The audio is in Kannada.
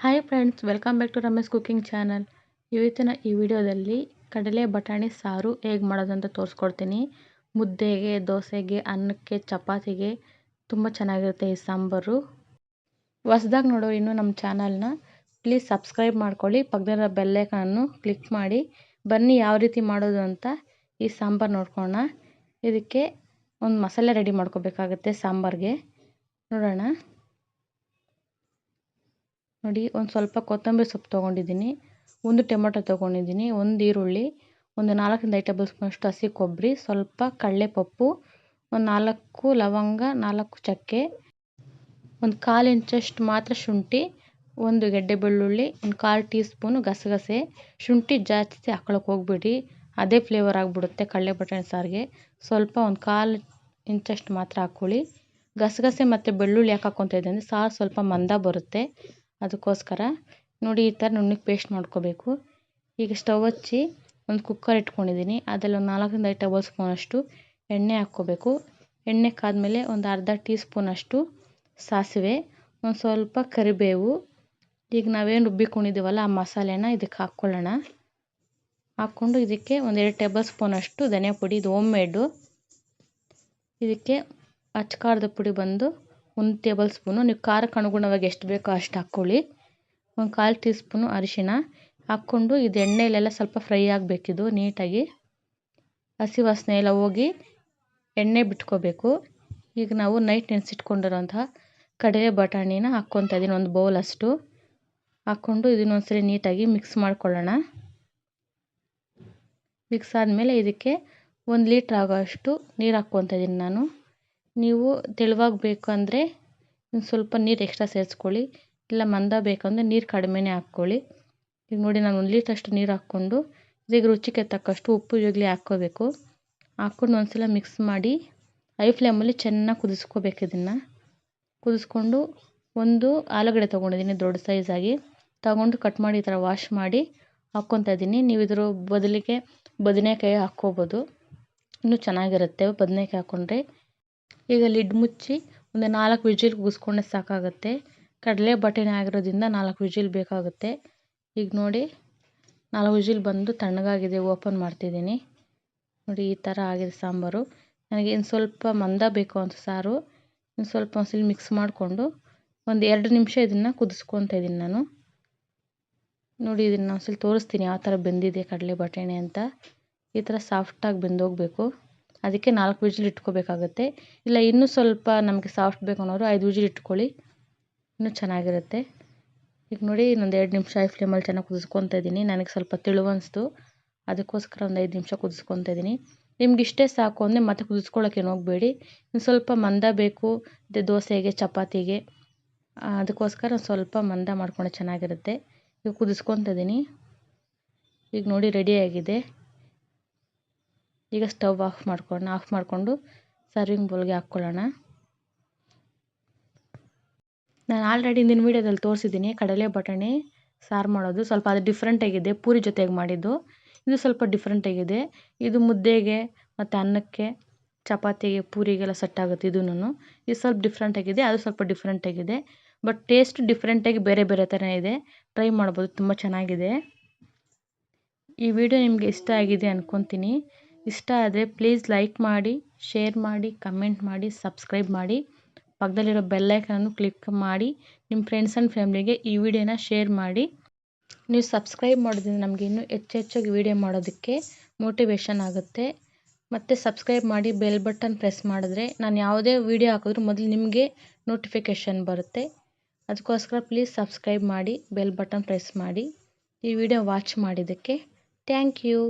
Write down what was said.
Hi friends welcome back to Ramesh cooking channel ಇವತ್ತಿನ ಈ ವಿಡಿಯೋದಲ್ಲಿ ಕಡಲೆ ಬಟಾಣಿ ಸಾರು ಹೇಗೆ ಮಾಡೋದು ಅಂತ ತೋರಿಸ್ಕೊಡ್ತೀನಿ. ಮುದ್ದೆಗೆ, ದೋಸೆಗೆ, ಅನ್ನಕ್ಕೆ, ಚಪಾತಿಗೆ ತುಂಬ ಚೆನ್ನಾಗಿರುತ್ತೆ ಈ ಸಾಂಬಾರು. ಹೊಸ್ದಾಗಿ ನೋಡೋ ಇನ್ನೂ ನಮ್ಮ ಚಾನಲ್ನ ಪ್ಲೀಸ್ ಸಬ್ಸ್ಕ್ರೈಬ್ ಮಾಡ್ಕೊಳ್ಳಿ. ಪಕ್ಕದ ಬೆಲ್ಲೈಕನನ್ನು ಕ್ಲಿಕ್ ಮಾಡಿ. ಬನ್ನಿ ಯಾವ ರೀತಿ ಮಾಡೋದು ಅಂತ ಈ ಸಾಂಬಾರು ನೋಡ್ಕೋಣ ಇದಕ್ಕೆ ಒಂದು ಮಸಾಲೆ ರೆಡಿ ಮಾಡ್ಕೋಬೇಕಾಗುತ್ತೆ ಸಾಂಬಾರಿಗೆ. ನೋಡೋಣ. ನೋಡಿ, ಒಂದು ಸ್ವಲ್ಪ ಕೊತ್ತಂಬರಿ ಸೊಪ್ಪು ತೊಗೊಂಡಿದ್ದೀನಿ. ಒಂದು ಟೊಮೆಟೊ ತೊಗೊಂಡಿದ್ದೀನಿ, ಒಂದು ಈರುಳ್ಳಿ, ಒಂದು ನಾಲ್ಕರಿಂದ ಐದು ಟೇಬಲ್ ಸ್ಪೂನಷ್ಟು ಹಸಿ ಕೊಬ್ಬರಿ, ಸ್ವಲ್ಪ ಕಡಲೆಪಪ್ಪು, ಒಂದು ನಾಲ್ಕು ಲವಂಗ, ನಾಲ್ಕು ಚಕ್ಕೆ, ಒಂದು ಕಾಲು ಇಂಚಷ್ಟು ಮಾತ್ರ ಶುಂಠಿ, ಒಂದು ಗೆಡ್ಡೆ ಬೆಳ್ಳುಳ್ಳಿ, ಒಂದು ಕಾಲು ಟೀ ಸ್ಪೂನು ಗಸಗಸೆ. ಶುಂಠಿ ಜಾಸ್ತಿ ಹಾಕೊಳಕ್ಕೆ ಹೋಗ್ಬೇಡಿ, ಅದೇ ಫ್ಲೇವರ್ ಆಗಿಬಿಡುತ್ತೆ ಕಡಲೆ ಬಟಾಣಿ ಸಾರಿಗೆ. ಸ್ವಲ್ಪ ಒಂದು ಕಾಲು ಇಂಚಷ್ಟು ಮಾತ್ರ ಹಾಕ್ಕೊಳ್ಳಿ. ಗಸಗಸೆ ಮತ್ತು ಬೆಳ್ಳುಳ್ಳಿ ಯಾಕೆ ಹಾಕ್ಕೊತಾ ಇದ್ದೆ ಅಂದರೆ ಸಾರು ಸ್ವಲ್ಪ ಮಂದ ಬರುತ್ತೆ. ಅದಕ್ಕೋಸ್ಕರ ನೋಡಿ ಈ ಥರ ನುಣ್ಣಗೆ ಪೇಸ್ಟ್ ಮಾಡ್ಕೋಬೇಕು. ಈಗ ಸ್ಟವ್ ಹಚ್ಚಿ ಒಂದು ಕುಕ್ಕರ್ ಇಟ್ಕೊಂಡಿದ್ದೀನಿ. ಅದರಲ್ಲಿ ಒಂದು ನಾಲ್ಕರಿಂದ ಐದು ಟೇಬಲ್ ಸ್ಪೂನಷ್ಟು ಎಣ್ಣೆ ಹಾಕ್ಕೋಬೇಕು. ಎಣ್ಣೆ ಕಾದಮೇಲೆ ಒಂದು ಅರ್ಧ ಟೀ ಸ್ಪೂನಷ್ಟು ಸಾಸಿವೆ, ಒಂದು ಸ್ವಲ್ಪ ಕರಿಬೇವು. ಈಗ ನಾವೇನು ರುಬ್ಬಿಕೊಂಡಿದ್ದೀವಲ್ಲ ಆ ಮಸಾಲೆನ ಇದಕ್ಕೆ ಹಾಕ್ಕೊಳ್ಳೋಣ. ಹಾಕ್ಕೊಂಡು ಇದಕ್ಕೆ ಒಂದೆರಡು ಟೇಬಲ್ ಸ್ಪೂನಷ್ಟು ಧನಿಯಾ ಪುಡಿ, ಇದು ಮೇಡು ಇದಕ್ಕೆ ಅಚ್ಕಾರದ ಪುಡಿ ಬಂದು ಒಂದು ಟೇಬಲ್ ಸ್ಪೂನು. ನೀವು ಖಾರಕ್ಕೆ ಅನುಗುಣವಾಗಿ ಎಷ್ಟು ಬೇಕೋ ಅಷ್ಟು ಹಾಕ್ಕೊಳ್ಳಿ. ಒಂದು ಕಾಲು ಟೀ ಸ್ಪೂನು ಅರಿಶಿಣ ಹಾಕ್ಕೊಂಡು ಇದು ಎಣ್ಣೆಯಲ್ಲೆಲ್ಲ ಸ್ವಲ್ಪ ಫ್ರೈ ಆಗಬೇಕಿದು ನೀಟಾಗಿ. ಹಸಿ ವಾಸನೆ ಎಲ್ಲ ಹೋಗಿ ಎಣ್ಣೆ ಬಿಟ್ಕೋಬೇಕು. ಈಗ ನಾವು ನೈಟ್ ನೆನೆಸಿಟ್ಕೊಂಡಿರೋಂತಹ ಕಡಲೆ ಬಟಾಣಿನ ಹಾಕ್ಕೊತಾ ಇದ್ದೀನಿ ಒಂದು ಬೌಲಷ್ಟು ಹಾಕ್ಕೊಂಡು ಇದನ್ನೊಂದ್ಸರಿ ನೀಟಾಗಿ ಮಿಕ್ಸ್ ಮಾಡ್ಕೊಳ್ಳೋಣ. ಮಿಕ್ಸ್ ಆದಮೇಲೆ ಇದಕ್ಕೆ ಒಂದು ಲೀಟ್ರ್ ಆಗೋಷ್ಟು ನೀರು ಹಾಕ್ಕೊತಾ ಇದ್ದೀನಿ ನಾನು. ನೀವು ತೆಳುವಾಗಿ ಬೇಕು ಅಂದರೆ ಒಂದು ಸ್ವಲ್ಪ ನೀರು ಎಕ್ಸ್ಟ್ರಾ ಸೇರಿಸ್ಕೊಳ್ಳಿ. ಇಲ್ಲ ಮಂದ ಬೇಕಂದರೆ ನೀರು ಕಡಿಮೆನೇ ಹಾಕ್ಕೊಳ್ಳಿ. ಈಗ ನೋಡಿ ನಾನು ಒಂದು ಲೀಟ್ರಷ್ಟು ನೀರು ಹಾಕ್ಕೊಂಡು ಇದೀಗ ರುಚಿಗೆ ತಕ್ಕಷ್ಟು ಉಪ್ಪು ಈಗಲೇ ಹಾಕ್ಕೋಬೇಕು. ಹಾಕ್ಕೊಂಡು ಒಂದ್ಸಲ ಮಿಕ್ಸ್ ಮಾಡಿ ಐ ಫ್ಲೇಮಲ್ಲಿ ಚೆನ್ನಾಗಿ ಕುದಿಸ್ಕೋಬೇಕು ಇದನ್ನು. ಕುದಿಸ್ಕೊಂಡು ಒಂದು ಆಲೂಗಡ್ಡೆ ತೊಗೊಂಡಿದ್ದೀನಿ ದೊಡ್ಡ ಸೈಜಾಗಿ ತಗೊಂಡು ಕಟ್ ಮಾಡಿ ಈ ಥರ ವಾಶ್ ಮಾಡಿ ಹಾಕ್ಕೊತಾ ಇದ್ದೀನಿ. ನೀವು ಇದ್ರ ಬದಲಿಗೆ ಬದನೆಕಾಯಿ ಹಾಕ್ಕೋಬೋದು. ಇನ್ನೂ ಚೆನ್ನಾಗಿರುತ್ತೆ. ಬದನೆಕಾಯಿ ಹಾಕ್ಕೊಂಡ್ರೆ ಈಗ ಲಿಡ್ ಮುಚ್ಚಿ ಒಂದು ನಾಲ್ಕು ವಿಜಿಲ್ ಕೂಗಿಸ್ಕೊಂಡ್ರೆ ಸಾಕಾಗುತ್ತೆ. ಕಡಲೆ ಬಟಾಣಿ ಆಗಿರೋದ್ರಿಂದ ನಾಲ್ಕು ವಿಜಿಲ್ ಬೇಕಾಗುತ್ತೆ. ಈಗ ನೋಡಿ, ನಾಲ್ಕು ವಿಜಿಲ್ ಬಂದು ತಣ್ಣಗಾಗಿದೆ, ಓಪನ್ ಮಾಡ್ತಿದ್ದೀನಿ. ನೋಡಿ, ಈ ಥರ ಆಗಿದೆ ಸಾಂಬಾರು. ನನಗೆ ಇನ್ನು ಸ್ವಲ್ಪ ಮಂದ ಬೇಕು ಅಂತ ಸಾರು. ಇನ್ನು ಸ್ವಲ್ಪ ಒಂದ್ಸಲ ಮಿಕ್ಸ್ ಮಾಡಿಕೊಂಡು ಒಂದು ಎರಡು ನಿಮಿಷ ಇದನ್ನು ಕುದಿಸ್ಕೊತ ಇದ್ದೀನಿ ನಾನು. ನೋಡಿ, ಇದನ್ನು ಒಂದ್ಸಲ ತೋರಿಸ್ತೀನಿ ಯಾವ ಥರ ಬೆಂದಿದೆ ಕಡಲೆ ಬಟಾಣಿ ಅಂತ. ಈ ಥರ ಸಾಫ್ಟಾಗಿ ಬೆಂದೋಗಬೇಕು. ಅದಕ್ಕೆ ನಾಲ್ಕು ವಿಜಿಲ್ ಇಟ್ಕೋಬೇಕಾಗುತ್ತೆ. ಇಲ್ಲ, ಇನ್ನೂ ಸ್ವಲ್ಪ ನಮಗೆ ಸಾಫ್ಟ್ ಬೇಕು ಅನ್ನೋರು ಐದು ವಿಜಿಲ್ ಇಟ್ಕೊಳ್ಳಿ. ಇನ್ನೂ ಚೆನ್ನಾಗಿರುತ್ತೆ. ಈಗ ನೋಡಿ, ಇನ್ನೊಂದು ಎರಡು ನಿಮಿಷ ಐ ಫ್ಲೇಮಲ್ಲಿ ಚೆನ್ನಾಗಿ ಕುದಿಸ್ಕೊತ ಇದ್ದೀನಿ. ನನಗೆ ಸ್ವಲ್ಪ ತಿಳು ಅದಕ್ಕೋಸ್ಕರ ಒಂದು ಐದು ನಿಮಿಷ ಕುದಿಸ್ಕೊತಾ ಇದ್ದೀನಿ. ನಿಮ್ಗೆ ಇಷ್ಟೇ ಸಾಕು ಅಂದರೆ ಮತ್ತೆ ಕುದಿಸ್ಕೊಳ್ಳೋಕ್ಕೇನು ಹೋಗಬೇಡಿ. ಇನ್ನು ಸ್ವಲ್ಪ ಮಂದ ಬೇಕು. ದೋಸೆಗೆ, ಚಪಾತಿಗೆ. ಅದಕ್ಕೋಸ್ಕರ ಸ್ವಲ್ಪ ಮಂದ ಮಾಡ್ಕೊಂಡೆ ಚೆನ್ನಾಗಿರುತ್ತೆ. ಈಗ ಕುದಿಸ್ಕೊತಾ ಇದ್ದೀನಿ. ಈಗ ನೋಡಿ ರೆಡಿಯಾಗಿದೆ ಈಗ ಸ್ಟವ್ ಆಫ್ ಮಾಡ್ಕೊಂಡು, ಆಫ್ ಮಾಡಿಕೊಂಡು ಸರ್ವಿಂಗ್ ಬೌಲ್ಗೆ ಹಾಕ್ಕೊಳ್ಳೋಣ. ನಾನು ಆಲ್ರೆಡಿ ಹಿಂದಿನ ವೀಡಿಯೋದಲ್ಲಿ ತೋರಿಸಿದ್ದೀನಿ, ಕಡಲೆ ಬಟಾಣಿ, ಸಾರು ಮಾಡೋದು. ಸ್ವಲ್ಪ ಅದು ಡಿಫ್ರೆಂಟಾಗಿದೆ ಪೂರಿ ಜೊತೆಗೆ ಮಾಡಿದ್ದು. ಇದು ಸ್ವಲ್ಪ ಡಿಫ್ರೆಂಟಾಗಿದೆ ಇದು ಮುದ್ದೆಗೆ ಮತ್ತು ಅನ್ನಕ್ಕೆ, ಚಪಾತಿಗೆ, ಪೂರಿಗೆಲ್ಲ ಸೆಟ್ ಆಗುತ್ತೆ ಇದೂ ಇದು ಸ್ವಲ್ಪ ಡಿಫ್ರೆಂಟಾಗಿದೆ ಅದು ಸ್ವಲ್ಪ ಡಿಫ್ರೆಂಟಾಗಿದೆ ಬಟ್ ಟೇಸ್ಟ್ ಡಿಫ್ರೆಂಟಾಗಿ ಬೇರೆ ಬೇರೆ ಥರ ಇದೆ. ಟ್ರೈ ಮಾಡ್ಬೋದು, ತುಂಬ ಚೆನ್ನಾಗಿದೆ. ಈ ವಿಡಿಯೋ ನಿಮಗೆ ಇಷ್ಟ ಆಗಿದೆ ಅಂದ್ಕೊತೀನಿ ಇಷ್ಟ ಆದರೆ ಪ್ಲೀಸ್ ಲೈಕ್ ಮಾಡಿ ಶೇರ್ ಮಾಡಿ ಕಮೆಂಟ್ ಮಾಡಿ ಸಬ್ಸ್ಕ್ರೈಬ್ ಮಾಡಿ. ಪಕ್ಕದಲ್ಲಿರೋ ಬೆಲ್ಲೈಕನನ್ನು ಕ್ಲಿಕ್ ಮಾಡಿ. ನಿಮ್ಮ ಫ್ರೆಂಡ್ಸ್ ಆ್ಯಂಡ್ ಫ್ಯಾಮ್ಲಿಗೆ ಈ ವಿಡಿಯೋನ ಶೇರ್ ಮಾಡಿ. ನೀವು ಸಬ್ಸ್ಕ್ರೈಬ್ ಮಾಡೋದ್ರಿಂದ ನಮಗೆ ಇನ್ನೂ ಹೆಚ್ಚು ಹೆಚ್ಚಾಗಿ ವಿಡಿಯೋ ಮಾಡೋದಕ್ಕೆ ಮೋಟಿವೇಶನ್ ಆಗುತ್ತೆ. ಮತ್ತು ಸಬ್ಸ್ಕ್ರೈಬ್ ಮಾಡಿ ಬೆಲ್ ಬಟನ್ ಪ್ರೆಸ್ ಮಾಡಿದ್ರೆ ನಾನು ಯಾವುದೇ ವಿಡಿಯೋ ಹಾಕಿದ್ರು ಮೊದಲು ನಿಮಗೆ ನೋಟಿಫಿಕೇಷನ್ ಬರುತ್ತೆ. ಅದಕ್ಕೋಸ್ಕರ ಪ್ಲೀಸ್ ಸಬ್ಸ್ಕ್ರೈಬ್ ಮಾಡಿ ಬೆಲ್ ಬಟನ್ ಪ್ರೆಸ್ ಮಾಡಿ. ಈ ವಿಡಿಯೋ ವಾಚ್ ಮಾಡಿದ್ದಕ್ಕೆ ಥ್ಯಾಂಕ್ ಯು